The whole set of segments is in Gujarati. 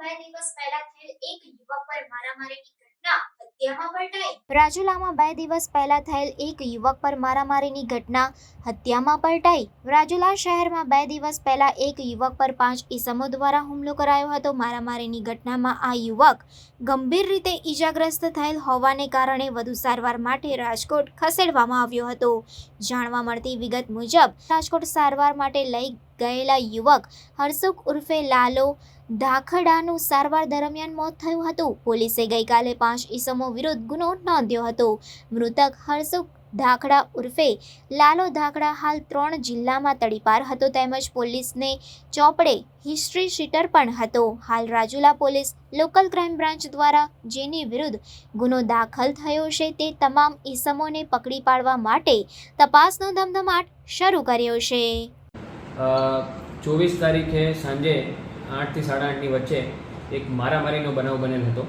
બે દિવસ પહેલા થયેલ એક યુવક પર મારામારીની રાજુલામાં બે દિવસ પહેલા થયેલ એક યુવક પર મારામારીની ઘટના હત્યામાં પલટાઈ. રાજુલા શહેરમાં બે દિવસ પહેલા એક યુવક પર પાંચ ઈસમો દ્વારા હુમલો કરાયો હતો. મારામારીની ઘટનામાં આ યુવક ગંભીર રીતે ઈજાગ્રસ્ત થયેલ હોવાને કારણે વધુ સારવાર માટે રાજકોટ ખસેડવામાં આવ્યો હતો. જાણવા મળતી વિગત મુજબ, રાજકોટ સારવાર માટે લઈ ગયેલા યુવક હરસુખ ઉર્ફે લાલો ધાખડાનું સારવાર દરમિયાન મોત થયું હતું. પોલીસે ગઈકાલે પાંચ ઈસમો વિરુદ્ધ ગુનો નોંધ્યો હતો. મૃતક હરસુખ ધાકડા ઉર્ફે લાલો ધાકડા હાલ ત્રણ જિલ્લામાં તડીપાર હતો તેમજ પોલીસને ચોપડે હિસ્ટ્રી શીટર પણ હતો. હાલ Rajula police local crime branch દ્વારા જેની વિરુદ્ધ ગુનો દાખલ થયો છે તે તમામ ઈસમોને પકડી પાડવા માટે તપાસનો ધમધમાટ શરૂ કર્યો છે. ચોવીસ તારીખે સાંજે આઠથી સાડા આઠની વચ્ચે એક મારામારીનો બનાવ બનેલ હતો.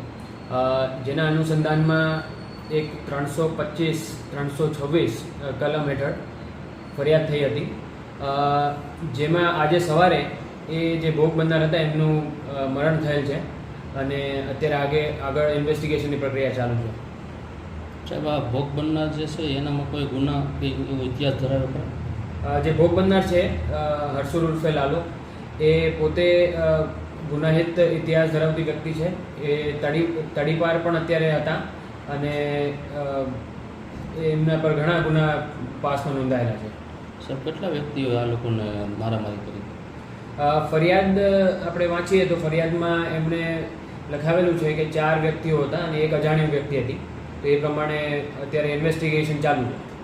જેના અનુસંધાનમાં એક ત્રણસો પચીસ, ત્રણસો છવ્વીસ કલમ હેઠળ ફરિયાદ થઈ હતી. જેમાં આજે સવારે એ જે ભોગ બનનાર હતા એમનું મરણ થયેલ છે અને અત્યારે આગે, આગળ ઇન્વેસ્ટિગેશનની પ્રક્રિયા ચાલુ છે. સાહેબ, આ ભોગ બનનાર જે છે એનામાં કોઈ ગુના કે ઇતિહાસ ધરાવે ખરા જે ભોગ બનનાર છે હર્ષુલ ઉર્ફે લાલો એ પોતે ગુનાહિત ઇતિહાસ ધરાવતી વ્યક્તિ છે. એ તડી તડીપાર પણ અત્યારે હતા અને એમના પર ઘણા ગુના પાસમાં નોંધાયેલા છે. સર કેટલા વ્યક્તિઓ આ લોકોને મારામારી કરી? ફરિયાદ આપણે વાંચીએ તો ફરિયાદમાં એમણે લખાવેલું છે કે ચાર વ્યક્તિઓ હતા અને એક અજાણ્યો વ્યક્તિ હતી. તો એ પ્રમાણે અત્યારે ઇન્વેસ્ટિગેશન ચાલુ છે.